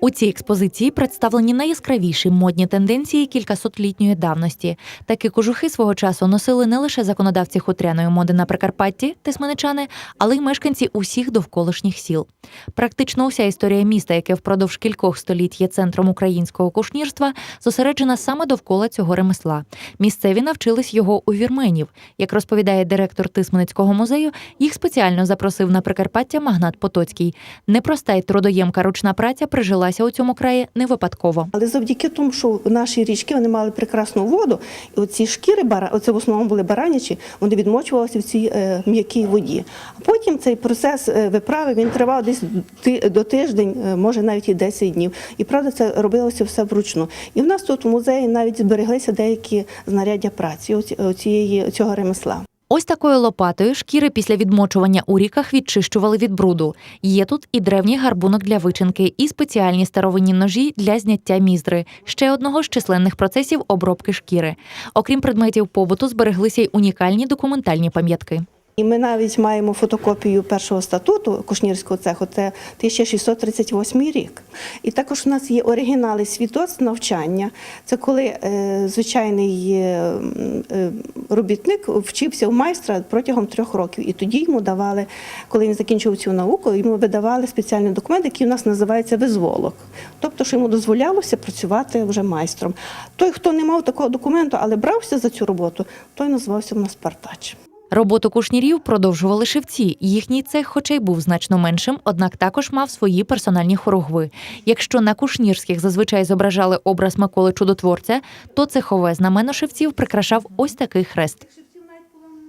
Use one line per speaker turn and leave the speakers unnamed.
У цій експозиції представлені найяскравіші модні тенденції кількасотлітньої давності. Такі кожухи свого часу носили не лише законодавці хутряної моди на Прикарпатті, тисменичани, але й мешканці усіх довколишніх сіл. Практично уся історія міста, яке впродовж кількох століть є центром українського кушнірства, зосереджена саме довкола цього ремесла. Місцеві навчились його у вірменів. Як розповідає директор Тисменицького музею, їх спеціально запросив на Прикарпаття магнат Потоцький. Непроста й трудоємка ручна праця прижилася у цьому краї не випадково.
Але завдяки тому, що наші річки вони мали прекрасну воду, і оці шкіри оце в основному були баранячі, вони відмочувалися в цій е, м'якій воді. А потім цей процес е, виправи він тривав десь до тиждень, е, може навіть і 10 днів. І правда, це робилося все вручну. І в нас тут в музеї навіть збереглися деякі знаряддя праці оці- оцієї цього ремесла.
Ось такою лопатою шкіри після відмочування у ріках відчищували від бруду. Є тут і древній гарбунок для вичинки, і спеціальні старовинні ножі для зняття міздри, ще одного з численних процесів обробки шкіри. Окрім предметів побуту, збереглися й унікальні документальні пам'ятки.
І ми навіть маємо фотокопію першого статуту Кушнірського цеху, це 1638 рік. І також у нас є оригінали свідоцтв навчання. Це коли е, звичайний е, е, робітник вчився у майстра протягом трьох років. І тоді йому давали, коли він закінчив цю науку, йому видавали спеціальний документ, який у нас називається визволок. Тобто, що йому дозволялося працювати вже майстром. Той, хто не мав такого документу, але брався за цю роботу, той називався в нас партач.
Роботу кушнірів продовжували шивці. Їхній цех, хоча й був значно меншим, однак також мав свої персональні хоругви. Якщо на кушнірських зазвичай зображали образ Миколи Чудотворця, то цехове знамено шивців прикрашав ось такий хрест.